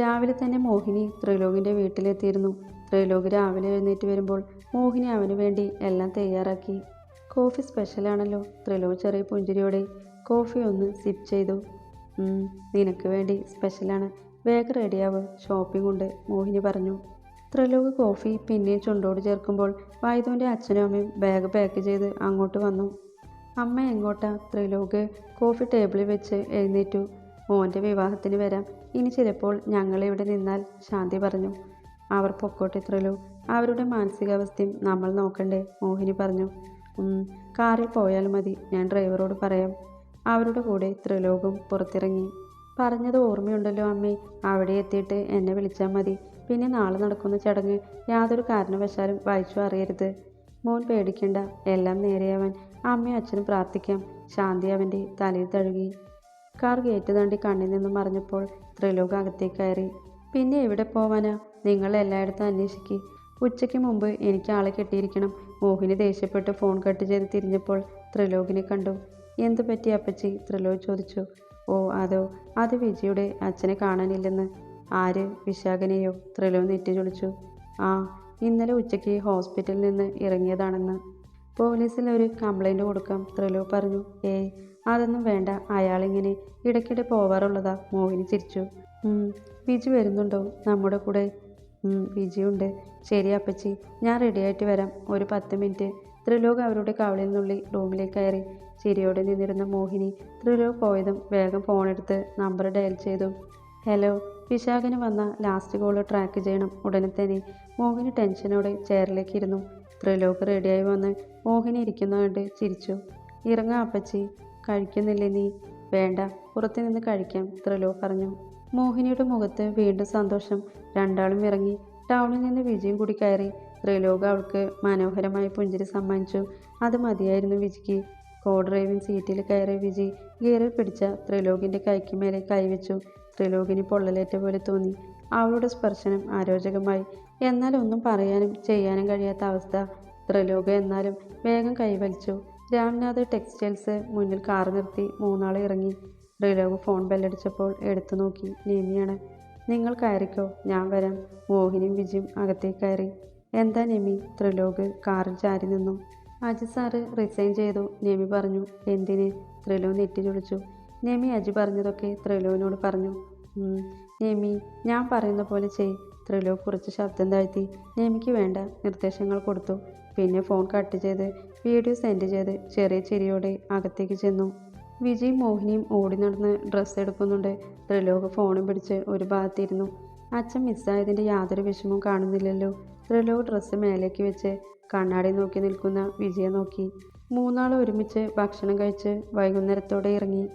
രാവിലെ തന്നെ മോഹിനി ത്രിലോകിന്റെ വീട്ടിലെത്തിയിരുന്നു. ത്രിലോക് രാവിലെ എഴുന്നേറ്റ് വരുമ്പോൾ മോഹിനി അവന് വേണ്ടി എല്ലാം തയ്യാറാക്കി. കോഫി സ്പെഷ്യലാണല്ലോ ത്രിലോക് ചെറിയ പുഞ്ചിരിയോടെ കോഫി ഒന്ന് സിപ്പ് ചെയ്തു. "ഉം, നിനക്ക് വേണ്ടി സ്പെഷ്യലാണ് വേഗം റെഡിയാവ് ഷോപ്പിംഗ് ഉണ്ട് മോഹിനി പറഞ്ഞു. ത്രിലോക് കോഫി പിന്നെയും ചുണ്ടോട് ചേർക്കുമ്പോൾ വൈദുവിന്റെ അച്ഛനും അമ്മയും ബാഗ് പാക്ക് ചെയ്ത് അങ്ങോട്ട് വന്നു. അമ്മ എങ്ങോട്ടാ? ത്രിലോക് കോഫി ടേബിളിൽ വെച്ച് എഴുന്നേറ്റു. മോന്റെ വിവാഹത്തിന് വരാം. ഇനി ചിലപ്പോൾ ഞങ്ങളിവിടെ നിന്നാൽ ശാന്തി പറഞ്ഞു അവർ പൊക്കോട്ടെ അവരുടെ മാനസികാവസ്ഥയും നമ്മൾ നോക്കണ്ടേ? മോഹിനി പറഞ്ഞു "ഉം, കാറിൽ പോയാൽ മതി ഞാൻ ഡ്രൈവറോട് പറയാം. അവരുടെ കൂടെ ത്രിലോകം പുറത്തിറങ്ങി. പറഞ്ഞത് ഓർമ്മയുണ്ടല്ലോ അമ്മേ അവിടെ എത്തിയിട്ട് എന്നെ വിളിച്ചാൽ മതി. പിന്നെ നാളെ നടക്കുന്ന ചടങ്ങ് യാതൊരു കാരണവശാലും വായിച്ചു അറിയരുത്. മോൻ പേടിക്കണ്ട എല്ലാം നേരെയാവാൻ അമ്മയും അച്ഛനും പ്രാർത്ഥിക്കാം. ശാന്തി അവന്റെ തലയിൽ തഴുകി. കാർ ഗേറ്റ് താണ്ടി കണ്ണിൽ നിന്നും മറിഞ്ഞപ്പോൾ ത്രിലോക അകത്തേക്ക് കയറി. പിന്നെ എവിടെ പോവാനാ? നിങ്ങൾ എല്ലായിടത്തും അന്വേഷിക്കി. ഉച്ചയ്ക്ക് മുമ്പ് എനിക്ക് ആളെ കെട്ടിയിരിക്കണം. മോഹിനി ദേഷ്യപ്പെട്ട് ഫോൺ കട്ട് ചെയ്ത് തിരിഞ്ഞപ്പോൾ ത്രിലോകിനെ കണ്ടു. എന്തു പറ്റി അപ്പച്ചി? ത്രിലോക് ചോദിച്ചു. ഓ അതോ അത് വിജയുടെ അച്ഛനെ കാണാനില്ലെന്ന്. ആര്? വിശാഖനെയോ? ത്രിലോ നെറ്റി ചൊളിച്ചു. ആ ഇന്നലെ ഉച്ചയ്ക്ക് ഹോസ്പിറ്റലിൽ നിന്ന് ഇറങ്ങിയതാണെന്ന്. പോലീസിൽ ഒരു കംപ്ലൈന്റ് കൊടുക്കാം ത്രിലോ പറഞ്ഞു. ഏയ് അതൊന്നും വേണ്ട. അയാളിങ്ങനെ ഇടയ്ക്കിടെ പോവാറുള്ളതാ. മോഹിനി ചിരിച്ചു. "ഉം, വിജി വരുന്നുണ്ടോ? നമ്മുടെ കൂടെ. "ഉം, വിജിയുണ്ട് ശരി അപ്പച്ചി ഞാൻ റെഡിയായിട്ട് വരാം. ഒരു പത്ത് മിനിറ്റ് ത്രിലോക് അവരുടെ കവളിൽ നിന്നുള്ളി റൂമിലേക്ക് കയറി. ചിരിയോടെ നിന്നിരുന്ന മോഹിനി ത്രിലോക് പോയതും വേഗം ഫോണെടുത്ത് നമ്പർ ഡയൽ ചെയ്തു. ഹലോ വിശാഖന് വന്ന ലാസ്റ്റ് കോൾ ട്രാക്ക് ചെയ്യണം. ഉടനെ തന്നെ മോഹിനി ടെൻഷനോടെ ചെയറിലേക്ക് ഇരുന്നു. ത്രിലോക് റെഡിയായി വന്ന് മോഹിനി ഇരിക്കുന്ന കണ്ട് ചിരിച്ചു. ഇറങ്ങാ അപ്പച്ചി. കഴിക്കുന്നില്ലേ നീ? വേണ്ട പുറത്തു നിന്ന് കഴിക്കാം ത്രിലോ പറഞ്ഞു. മോഹിനിയുടെ മുഖത്ത് വീണ്ടും സന്തോഷം. രണ്ടാളും ഇറങ്ങി ടൗണിൽ നിന്ന് വിജയും കൂടി കയറി. ത്രിലോക അവൾക്ക് മനോഹരമായ പുഞ്ചിരി സമ്മാനിച്ചു. അത് മതിയായിരുന്നു വിജിക്ക്. കോ ഡ്രൈവിംഗ് സീറ്റിൽ കയറിയ വിജി ഗിയറിൽ പിടിച്ച ത്രിലോകിന്റെ കൈക്ക് മേലെ കൈവച്ചു ത്രിലോകിന് പൊള്ളലേറ്റ പോലെ തോന്നി. അവളുടെ സ്പർശനം ആരോചകമായി. എന്നാൽ ഒന്നും പറയാനും ചെയ്യാനും കഴിയാത്ത അവസ്ഥ. ത്രിലോക എന്നാലും വേഗം കൈവലിച്ചു രാംനാഥ് ടെക്സ്റ്റൈൽസ് മുന്നിൽ കാർ നിർത്തി മൂന്നാളെ ഇറങ്ങി. റിലോവ് ഫോൺ ബെല്ലടിച്ചപ്പോൾ എടുത്തു നോക്കി. നേമിയാണ്. നിങ്ങൾ കയറിക്കോ. ഞാൻ വരാം. മോഹിനിയും വിജയും അകത്തേക്ക് കയറി. എന്താ നെമി? ത്രിലോക് കാറിൽ ചാരി നിന്നു. അജി സാറ് റിസൈൻ ചെയ്തു. നെമി പറഞ്ഞു. എന്തിന്? ത്രിലോ നെറ്റി ചൊളിച്ചു നെമി അജി പറഞ്ഞതൊക്കെ ത്രിലോവിനോട് പറഞ്ഞു. നെമി ഞാൻ പറയുന്ന പോലെ ചെയ്. ത്രിലോ കുറച്ച് ശബ്ദം താഴ്ത്തി. നെമിക്ക് വേണ്ട. നിർദ്ദേശങ്ങൾ കൊടുത്തു. പിന്നെ ഫോൺ കട്ട് ചെയ്ത് വീഡിയോ സെൻഡ് ചെയ്ത് ചെറിയ ചിരിയോടെ അകത്തേക്ക് ചെന്നു. വിജയും മോഹിനിയും ഓടി നടന്ന് ഡ്രസ്സ് എടുക്കുന്നുണ്ട്. ത്രിലോക ഫോണും പിടിച്ച് ഒരു ഭാഗത്തിരുന്നു. അച്ഛൻ മിസ്സായതിന്റെ യാതൊരു വിഷമവും കാണുന്നില്ലല്ലോ. ത്രിലോക ഡ്രസ്സ് മേലേക്ക് വെച്ച് കണ്ണാടി നോക്കി നിൽക്കുന്ന വിജയെ നോക്കി. മൂന്നാൾ ഒരുമിച്ച് ഭക്ഷണം കഴിച്ച് വൈകുന്നേരത്തോടെ ഇറങ്ങി.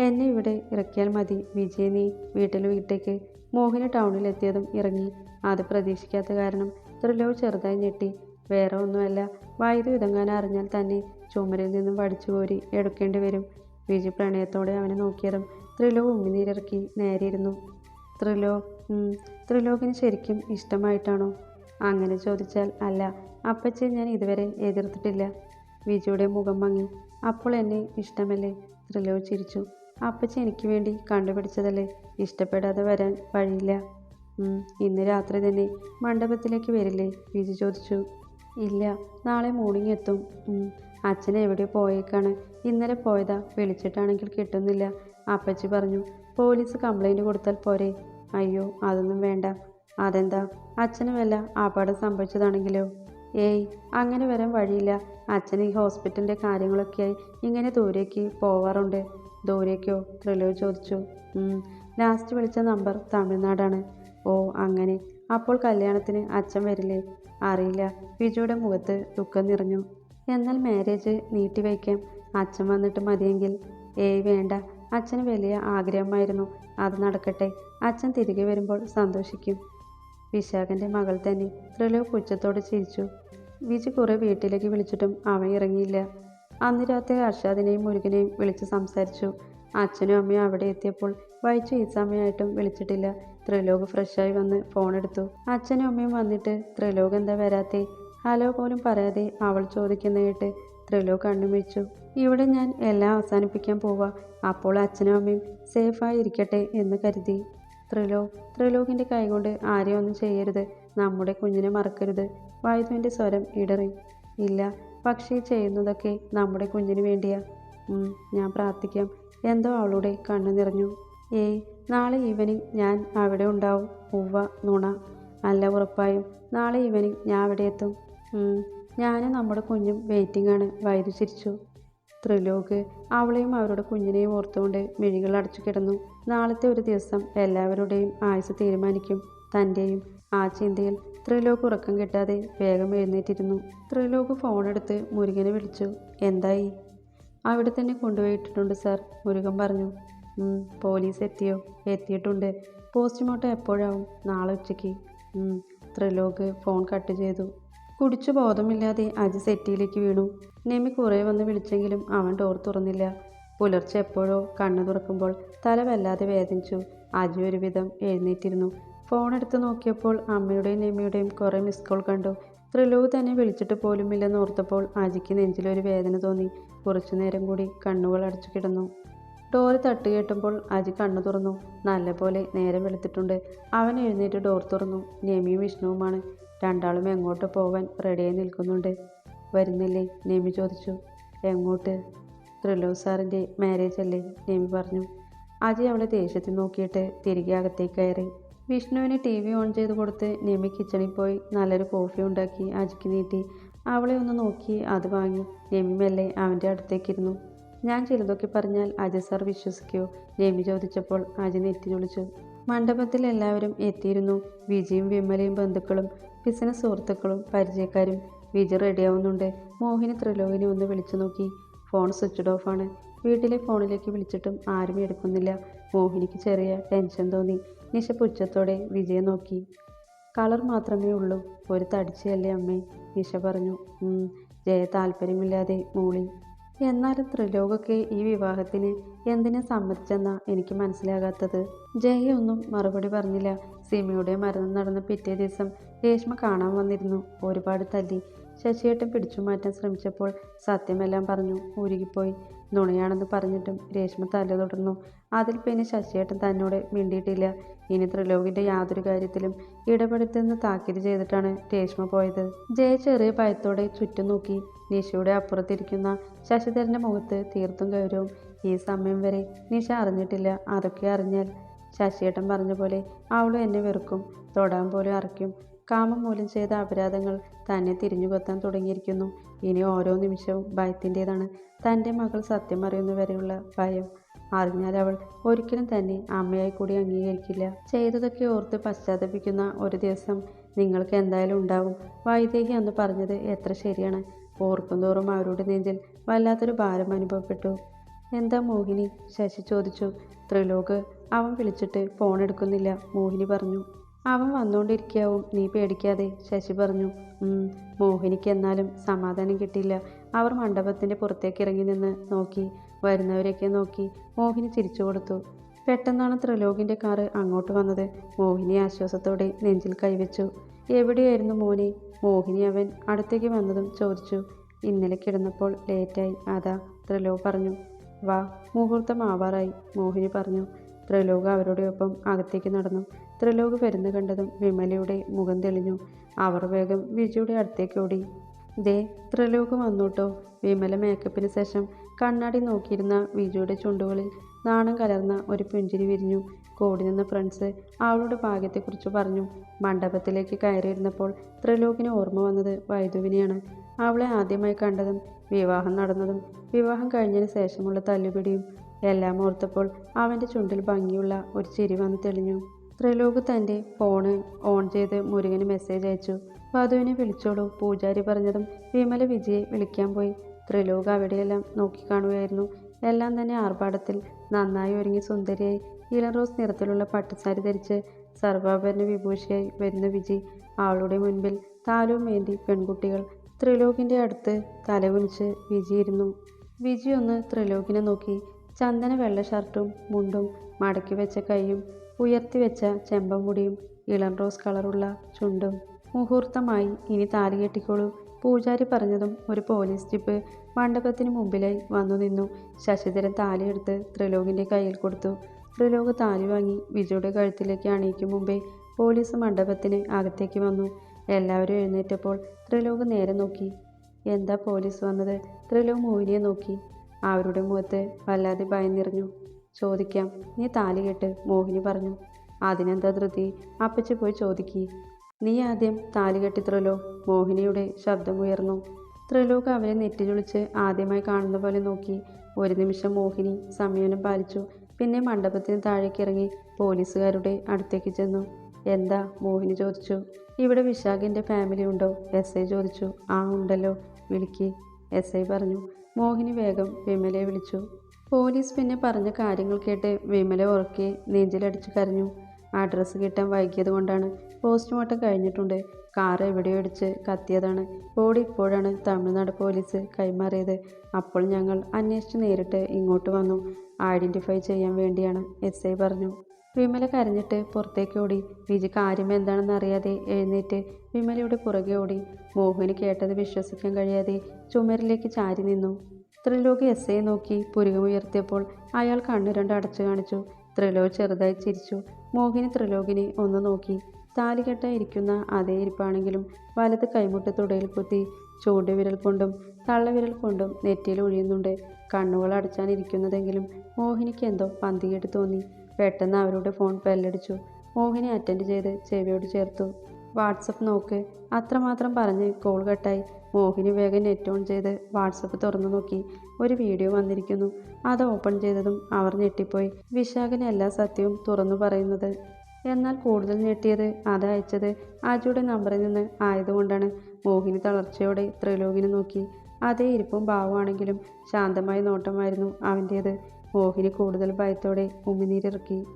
എന്നെ ഇവിടെ ഇറക്കിയാൽ മതി വിജയ നീ വീട്ടിൽ വീട്ടേക്ക് മോഹിനി ടൗണിലെത്തിയതും ഇറങ്ങി. അത് പ്രതീക്ഷിക്കാത്ത കാരണം ത്രിലോക് ചെറുതായി ഞെട്ടി. വേറെ ഒന്നുമല്ല. വൈദ്യു ഇതങ്ങാൻ അറിഞ്ഞാൽ തന്നെ ചുമരിൽ നിന്നും വടിച്ചു കോരി എടുക്കേണ്ടി വരും. വിജി പ്രണയത്തോടെ അവനെ നോക്കിയതും ത്രിലോ ഉമ്മിനീരിറക്കി നേരെയിരുന്നു. ത്രിലോ ത്രിലോകിന് ശരിക്കും ഇഷ്ടമായിട്ടാണോ? അങ്ങനെ ചോദിച്ചാൽ അല്ല. അപ്പച്ചെ ഞാൻ ഇതുവരെ എതിർത്തിട്ടില്ല. വിജിയുടെ മുഖം മങ്ങി. അപ്പോൾ എന്നെ ഇഷ്ടമല്ലേ? ത്രിലോ ചിരിച്ചു. അപ്പച്ചി എനിക്ക് വേണ്ടി കണ്ടുപിടിച്ചതല്ലേ? ഇഷ്ടപ്പെടാതെ വരാൻ വഴിയില്ല. ഇന്ന് രാത്രി തന്നെ മണ്ഡപത്തിലേക്ക് വരില്ലേ? വിജി ചോദിച്ചു. ഇല്ല നാളെ മോർണിംഗ് എത്തും. അച്ഛൻ എവിടെ പോയേക്കാണ്? ഇന്നലെ പോയതാ വിളിച്ചിട്ടാണെങ്കിൽ കിട്ടുന്നില്ല. അപ്പച്ചി പറഞ്ഞു പോലീസ് കംപ്ലൈന്റ് കൊടുത്താൽ പോരെ. അയ്യോ അതൊന്നും വേണ്ട. അതെന്താ? അച്ഛനും വല്ല അപകടം സംഭവിച്ചതാണെങ്കിലോ? ഏയ് അങ്ങനെ വരാൻ വഴിയില്ല. അച്ഛൻ ഈ ഹോസ്പിറ്റലിന്റെ കാര്യങ്ങളൊക്കെയായി ഇങ്ങനെ ദൂരേക്ക് പോവാറുണ്ട്. ദൂരേക്കോ? ത്രിലോ ചോദിച്ചു. ലാസ്റ്റ് വിളിച്ച നമ്പർ തമിഴ്നാടാണ്. ഓ അങ്ങനെ. അപ്പോൾ കല്യാണത്തിന് അച്ഛൻ വരില്ലേ? അറിയില്ല. വിജയുടെ മുഖത്ത് ദുഃഖം നിറഞ്ഞു. എന്നാൽ മാരേജ് നീട്ടിവയ്ക്കാം അച്ഛൻ വന്നിട്ട് മതിയെങ്കിൽ. ഏയ് വേണ്ട. അച്ഛന് വലിയ ആഗ്രഹമായിരുന്നു. അത് നടക്കട്ടെ. അച്ഛൻ തിരികെ വരുമ്പോൾ സന്തോഷിക്കും. വിശാഖന്റെ മകൾ തന്നെ ത്രിലോ പുച്ഛത്തോടെ ചിരിച്ചു. വിജു കുറേ വീട്ടിലേക്ക് വിളിച്ചിട്ടും അവൻ ഇറങ്ങിയില്ല. അന്ന് രാത്രി അർഷാദിനെയും മുരുകനെയും വിളിച്ച് സംസാരിച്ചു. അച്ഛനും അമ്മയും അവിടെ എത്തിയപ്പോൾ വൈച്ചു ഈ സമയമായിട്ടും വിളിച്ചിട്ടില്ല. ത്രിലോക് ഫ്രഷായി വന്ന് ഫോൺ എടുത്തു. അച്ഛനും അമ്മയും വന്നിട്ട് ത്രിലോക് എന്താ വരാത്തെ? ഹലോ പോലും പറയാതെ അവൾ ചോദിക്കുന്ന കേട്ട് ത്രിലോക് കണ്ണുമിഴിച്ചു ഇവിടെ ഞാൻ എല്ലാം അവസാനിപ്പിക്കാൻ പോവാ. അപ്പോൾ അച്ഛനും അമ്മയും സേഫായി ഇരിക്കട്ടെ എന്ന് കരുതി. ത്രിലോക് ത്രിലോകിന്റെ കൈകൊണ്ട് ആരെയും ഒന്നും ചെയ്യരുത്. നമ്മുടെ കുഞ്ഞിനെ മറക്കരുത്. വായുവിന്റെ സ്വരം ഇടറി. ഇല്ല പക്ഷേ ചെയ്യുന്നതൊക്കെ നമ്മുടെ കുഞ്ഞിന് വേണ്ടിയാ. ഞാൻ പ്രാർത്ഥിക്കാം. എന്തോ അവളുടെ കണ്ണു നിറഞ്ഞു. ഏയ് നാളെ ഈവനിങ് ഞാൻ അവിടെ ഉണ്ടാവും. ഉവ്വ നുണ. നല്ല ഉറപ്പായും. നാളെ ഈവനിങ് ഞാൻ അവിടെ എത്തും. ഞാനും നമ്മുടെ കുഞ്ഞും വെയിറ്റിംഗ് ആണ്. വൈദ്യു ചിരിച്ചു. ത്രിലോക് അവളെയും അവരുടെ കുഞ്ഞിനെയും ഓർത്തുകൊണ്ട് മിഴികൾ അടച്ചു കിടന്നു. നാളത്തെ ഒരു ദിവസം എല്ലാവരുടെയും ആയുസ് തീരുമാനിക്കും. തന്റെയും ആ ചിന്തയിൽ ത്രിലോക് ഉറക്കം കിട്ടാതെ വേഗം എഴുന്നേറ്റിരുന്നു. ത്രിലോക് ഫോണെടുത്ത് മുരുകനെ വിളിച്ചു. എന്തായി? അവിടെ തന്നെ കൊണ്ടുപോയിട്ടിട്ടുണ്ട് സാർ മുരുകൻ പറഞ്ഞു. "ഉം, പോലീസ് എത്തിയോ? എത്തിയിട്ടുണ്ട്. പോസ്റ്റ്മോർട്ടം എപ്പോഴാവും? നാളെ ഉച്ചയ്ക്ക്. ത്രിലോക് ഫോൺ കട്ട് ചെയ്തു. കുടിച്ചു ബോധമില്ലാതെ അജി സെറ്റിയിലേക്ക് വീണു. നെമി കുറേ വന്ന് വിളിച്ചെങ്കിലും അവൻ ഡോർ തുറന്നില്ല. പുലർച്ചെ എപ്പോഴോ കണ്ണു തുറക്കുമ്പോൾ തല വല്ലാതെ വേദനിച്ചു. അജി ഒരുവിധം എഴുന്നേറ്റിരുന്നു. ഫോൺ എടുത്ത് നോക്കിയപ്പോൾ അമ്മയുടെയും നെമിയുടെയും കുറേ മിസ് കോൾ കണ്ടു. ത്രിലോക് തന്നെ വിളിച്ചിട്ട് പോലുമില്ലെന്ന് ഓർത്തപ്പോൾ അജിക്ക് നെഞ്ചിലൊരു വേദന തോന്നി. കുറച്ചു നേരം കൂടി കണ്ണുകൾ അടച്ചു കിടന്നു. ഡോറ് തട്ട് കേട്ടുമ്പോൾ അജി കണ്ണു തുറന്നു. നല്ലപോലെ നേരം വെളുത്തിട്ടുണ്ട്. അവൻ എഴുന്നേറ്റ് ഡോർ തുറന്നു. നെമിയും വിഷ്ണുവുമാണ്. രണ്ടാളും എങ്ങോട്ട് പോവാൻ റെഡിയായി നിൽക്കുന്നുണ്ട്. വരുന്നില്ലേ? നെമി ചോദിച്ചു. എങ്ങോട്ട്? ത്രിലോ സാറിന്റെ മാരേജ് അല്ലേ? നെമി പറഞ്ഞു. അജയ് അവളെ ദേഷ്യത്തിൽ നോക്കിയിട്ട് തിരികെ അകത്തേക്ക് കയറി. വിഷ്ണുവിന് ടി വി ഓൺ ചെയ്ത് കൊടുത്ത് നെമി കിച്ചണിൽ പോയി നല്ലൊരു കോഫി ഉണ്ടാക്കി അജിക്ക് നീട്ടി. അവളെ ഒന്ന് നോക്കി അത് വാങ്ങി. നെമി മെല്ലെ അവന്റെ അടുത്തേക്കിരുന്നു ഞാൻ ചിലതൊക്കെ പറഞ്ഞാൽ അജയ് സാർ വിശ്വസിക്കൂ. നെമി ചോദിച്ചപ്പോൾ അജയ് നെറ്റി വിളിച്ചു മണ്ഡപത്തിൽ എല്ലാവരും എത്തിയിരുന്നു. വിജയും വിമലയും ബന്ധുക്കളും ബിസിനസ് സുഹൃത്തുക്കളും പരിചയക്കാരും. വിജി റെഡിയാവുന്നുണ്ട്. മോഹിനി ത്രിലോകിനെ ഒന്ന് വിളിച്ചു നോക്കി. ഫോൺ സ്വിച്ച്ഡ് ഓഫ് ആണ്. വീട്ടിലെ ഫോണിലേക്ക് വിളിച്ചിട്ടും ആരും എടുക്കുന്നില്ല. മോഹിനിക്ക് ചെറിയ ടെൻഷൻ തോന്നി. നിഷ പുച്ഛത്തോടെ വിജയെ നോക്കി. കളർ മാത്രമേ ഉള്ളൂ. ഒരു തടിച്ചയല്ലേ അമ്മേ? നിശ പറഞ്ഞു. ജയ താല്പര്യമില്ലാതെ മൂളി. എന്നാലും ത്രിലോകൊക്കെ ഈ വിവാഹത്തിന് എന്തിനു സമ്മതിച്ചെന്നാ എനിക്ക് മനസ്സിലാകാത്തത്. ജയ ഒന്നും മറുപടി പറഞ്ഞില്ല. സിമിയുടെ മരണം നടന്ന പിറ്റേ ദിവസം രേഷ്മ കാണാൻ വന്നിരുന്നു. ഒരുപാട് തല്ലി. ശശിയേട്ടൻ പിടിച്ചു മാറ്റാൻ ശ്രമിച്ചപ്പോൾ സത്യമെല്ലാം പറഞ്ഞു. ഉരുകിപ്പോയി. നുണയാണെന്ന് പറഞ്ഞിട്ടും രേഷ്മ തല തുടർന്നു. അതിൽ പിന്നെ ശശിയേട്ടൻ തന്നോട് മിണ്ടിയിട്ടില്ല. ഇനി ത്രിലോകിന്റെ യാതൊരു കാര്യത്തിലും ഇടപെടുത്തെന്ന് താക്കീത് ചെയ്തിട്ടാണ് രേഷ്മ പോയത്. ജയ ചെറിയ ഭയത്തോടെ ചുറ്റും നോക്കി. നിഷയുടെ അപ്പുറത്തിരിക്കുന്ന ശശിധരന്റെ മുഖത്ത് തീർത്തും ഗൗരവം. ഈ സമയം വരെ നിഷ അറിഞ്ഞിട്ടില്ല. അതൊക്കെ അറിഞ്ഞാൽ ശശിയേട്ടൻ പറഞ്ഞ പോലെ അവളും എന്നെ വെറുക്കും. തൊടാൻ പോലും അറയ്ക്കും. കാമം മൂലം ചെയ്ത അപരാധങ്ങൾ തന്നെ തിരിഞ്ഞു കൊത്താൻ തുടങ്ങിയിരിക്കുന്നു. ഇനി ഓരോ നിമിഷവും ഭയത്തിന്റെതാണ്. തന്റെ മകൾ സത്യം അറിയുന്നവരെയുള്ള ഭയം. അറിഞ്ഞാൽ അവൾ ഒരിക്കലും തന്നെ അമ്മയായി കൂടി അംഗീകരിക്കില്ല. ചെയ്തതൊക്കെ ഓർത്ത് പശ്ചാത്തപിക്കുന്ന ഒരു ദിവസം നിങ്ങൾക്ക് എന്തായാലും ഉണ്ടാവും. വൈദേഹി എന്ന് പറഞ്ഞത് എത്ര ശരിയാണ്. ഓർക്കുന്തോറും അവരുടെ നെഞ്ചിൽ വല്ലാത്തൊരു ഭാരം അനുഭവപ്പെട്ടു. എന്താ മോഹിനി? ശശി ചോദിച്ചു. ത്രിലോക് അവൻ വിളിച്ചിട്ട് ഫോൺ എടുക്കുന്നില്ല. മോഹിനി പറഞ്ഞു. അവൻ വന്നുകൊണ്ടിരിക്കാവും നീ പേടിക്കാതെ ശശി പറഞ്ഞു. മോഹിനിക്ക് എന്നാലും സമാധാനം കിട്ടിയില്ല. അവർ മണ്ഡപത്തിന്റെ പുറത്തേക്ക് ഇറങ്ങി നിന്ന് നോക്കി വരുന്നവരെയൊക്കെ നോക്കി മോഹിനി ചിരിച്ചു കൊടുത്തു. പെട്ടെന്നാണ് ത്രിലോകിന്റെ കാറ് അങ്ങോട്ട് വന്നത്. മോഹിനി ആശ്വാസത്തോടെ നെഞ്ചിൽ കൈവച്ചു. എവിടെയായിരുന്നു മോനെ? മോഹിനി അവൻ അടുത്തേക്ക് വന്നതും ചോദിച്ചു. ഇന്നലെ കിടന്നപ്പോൾ ലേറ്റായി അതാ ത്രിലോക് പറഞ്ഞു. വാ മുഹൂർത്തം ആവാറായി മോഹിനി പറഞ്ഞു. ത്രിലോക് അവരുടെ ഒപ്പം അകത്തേക്ക് നടന്നു. ത്രിലോക് വരുന്നു കണ്ടതും വിമലയുടെ മുഖം തെളിഞ്ഞു. അവർ വേഗം വിജയുടെ അടുത്തേക്ക് ഓടി. ദേ ത്രിലോക് വന്നൂട്ടോ. വിമല മേക്കപ്പിന് ശേഷം കണ്ണാടി നോക്കിയിരുന്ന വിജയുടെ ചുണ്ടുകളിൽ നാണം കലർന്ന ഒരു പുഞ്ചിരി വിരിഞ്ഞു. കൂടി നിന്ന ഫ്രണ്ട്സ് അവളുടെ ഭാഗ്യത്തെക്കുറിച്ച് പറഞ്ഞു. മണ്ഡപത്തിലേക്ക് കയറിയിരുന്നപ്പോൾ ത്രിലോകിന് ഓർമ്മ വന്നത് വൈദുവിനെയാണ്. അവളെ ആദ്യമായി കണ്ടതും വിവാഹം നടന്നതും വിവാഹം കഴിഞ്ഞതിന് ശേഷമുള്ള തല്ലുപിടിയും എല്ലാം ഓർത്തപ്പോൾ അവന്റെ ചുണ്ടിൽ ഭംഗിയുള്ള ഒരു ചിരി വന്ന് തെളിഞ്ഞു. ത്രിലോക് തന്റെ ഫോണ് ഓൺ ചെയ്ത് മുരുകന് മെസ്സേജ് അയച്ചു. വധുവിനെ വിളിച്ചോളൂ പൂജാരി പറഞ്ഞതും വിമല വിജയെ വിളിക്കാൻ പോയി. ത്രിലോക് അവിടെയെല്ലാം നോക്കിക്കാണുകയായിരുന്നു എല്ലാം തന്നെ ആർഭാടത്തിൽ നന്നായി ഒരുങ്ങി സുന്ദരിയായി. ഇളം റോസ് നിറത്തിലുള്ള പട്ടുസാരി ധരിച്ച് സർവാഭരണ വിഭൂഷിയായി വരുന്ന വിജി അവളുടെ മുൻപിൽ താലവും വേണ്ടി പെൺകുട്ടികൾ ത്രിലോകിന്റെ അടുത്ത് തലകുനിച്ച് വിജി ഇരുന്നു വിജി ഒന്ന് ത്രിലോകിനെ നോക്കി. ചന്ദന വെള്ള ഷർട്ടും മുണ്ടും മടക്കി വെച്ച കൈയും ഉയർത്തി വെച്ച ചെമ്പമുടിയും ഇളം റോസ് കളറുള്ള ചുണ്ടും മുഹൂർത്തമായി ഇനി താലി കെട്ടിക്കോളൂ. പൂജാരി പറഞ്ഞതും ഒരു പോലീസ് ജീപ്പ് മണ്ഡപത്തിന് മുമ്പിലായി വന്നു നിന്നു. ശശിധരൻ താലിയെടുത്ത് ത്രിലോകിന്റെ കയ്യിൽ കൊടുത്തു. ത്രിലോക് താലി വാങ്ങി വിജയുടെ കഴുത്തിലേക്ക് അണിയിക്കും മുമ്പേ പോലീസ് മണ്ഡപത്തിന് അകത്തേക്ക് വന്നു. എല്ലാവരും എഴുന്നേറ്റപ്പോൾ ത്രിലോക് നേരെ നോക്കി. എന്താ പോലീസ് വന്നത്? ത്രിലോക് മോഹിനിയെ നോക്കി. അവരുടെ മുഖത്ത് വല്ലാതെ ഭയം നിറഞ്ഞു. ചോദിക്കാം. നീ താലി കെട്ട് മോഹിനി പറഞ്ഞു. അതിനെന്താ ധൃതി? അപ്പച്ചി പോയി ചോദിക്കി. നീ ആദ്യം താലി കെട്ടി ത്രിലോ മോഹിനിയുടെ ശബ്ദമുയർന്നു ത്രിലോക് അവരെ നെറ്റിചുളിച്ച് ആദ്യമായി കാണുന്ന പോലെ നോക്കി. ഒരു നിമിഷം മോഹിനി സംയമനം പാലിച്ചു. പിന്നെ മണ്ഡപത്തിന് താഴേക്ക് ഇറങ്ങി പോലീസുകാരുടെ അടുത്തേക്ക് ചെന്നു. എന്താ? മോഹിനി ചോദിച്ചു. ഇവിടെ വിശാഖിന്റെ ഫാമിലി ഉണ്ടോ? എസ് ഐ ചോദിച്ചു. ആ ഉണ്ടല്ലോ. വിളിക്ക് എസ് ഐ പറഞ്ഞു. മോഹിനി വേഗം വിമലയെ വിളിച്ചു. പോലീസ് പിന്നെ പറഞ്ഞ കാര്യങ്ങൾ കേട്ട് വിമല ഉറക്കെ നെഞ്ചിലടിച്ചു കരഞ്ഞു. അഡ്രസ്സ് കിട്ടാൻ വൈകിയത് കൊണ്ടാണ് പോസ്റ്റ്മോർട്ടം കഴിഞ്ഞിട്ടുണ്ട്. കാർ എവിടെയോ ഇടിച്ച് കത്തിയതാണ്. ബോഡി ഇപ്പോഴാണ് തമിഴ്നാട് പോലീസ് കൈമാറിയത്. അപ്പോൾ ഞങ്ങൾ അന്വേഷിച്ച് നേരിട്ട് ഇങ്ങോട്ട് വന്നു. ഐഡന്റിഫൈ ചെയ്യാൻ വേണ്ടിയാണ് എസ് ഐ പറഞ്ഞു. വിമല കരഞ്ഞിട്ട് പുറത്തേക്ക് ഓടി. വിജി കാര്യം എന്താണെന്ന് അറിയാതെ എഴുന്നേറ്റ് വിമലയുടെ പുറകെ ഓടി. മോഹന് കേട്ടത് വിശ്വസിക്കാൻ കഴിയാതെ ചുമരിലേക്ക് ചാരി നിന്നു. ത്രിലോക് എസ് ഐ നോക്കി പുരുകമുയർത്തിയപ്പോൾ അയാൾ കണ്ണു രണ്ട് അടച്ചു കാണിച്ചു. ത്രിലോക് ചെറുതായി ചിരിച്ചു. മോഹിനി ത്രിലോകിനെ ഒന്ന് നോക്കി. താലികെട്ട ഇരിക്കുന്ന അതേ ഇരിപ്പാണെങ്കിലും വലത് കൈമുട്ട് തുടയിൽ കുത്തി ചൂണ്ടുവിരൽ കൊണ്ടും തള്ളവിരൽ കൊണ്ടും നെറ്റിയിൽ ഒഴിയുന്നുണ്ട്. കണ്ണുകൾ അടച്ചാൻ ഇരിക്കുന്നതെങ്കിലും മോഹിനിക്ക് എന്തോ പന്തികേട്ട് തോന്നി. പെട്ടെന്ന് അവരുടെ ഫോൺ ബെല്ലടിച്ചു മോഹിനി അറ്റൻഡ് ചെയ്ത് ചെവിയോട് ചേർത്തു. വാട്സപ്പ് നോക്ക്. അത്രമാത്രം പറഞ്ഞ് കോൾ കട്ടായി. മോഹിനി വേഗം നെറ്റ് ഓൺ ചെയ്ത് വാട്സപ്പ് തുറന്നു നോക്കി. ഒരു വീഡിയോ വന്നിരിക്കുന്നു. അത് ഓപ്പൺ ചെയ്തതും അവർ ഞെട്ടിപ്പോയി. വിശാഖന് എല്ലാ സത്യവും തുറന്നു പറയുന്നത്. എന്നാൽ കൂടുതൽ ഞെട്ടിയത് അത് അയച്ചത് അജുയുടെ നമ്പറിൽ നിന്ന് ആയതുകൊണ്ടാണ്. മോഹിനി തളർച്ചയോടെ ത്രിലോകിനെ നോക്കി. അതേ ഇരിപ്പും ഭാവമാണെങ്കിലും ശാന്തമായ നോട്ടമായിരുന്നു അവന്റേത്. മോഹിനി കൂടുതൽ ഭയത്തോടെ ഉമിനീരിറക്കി.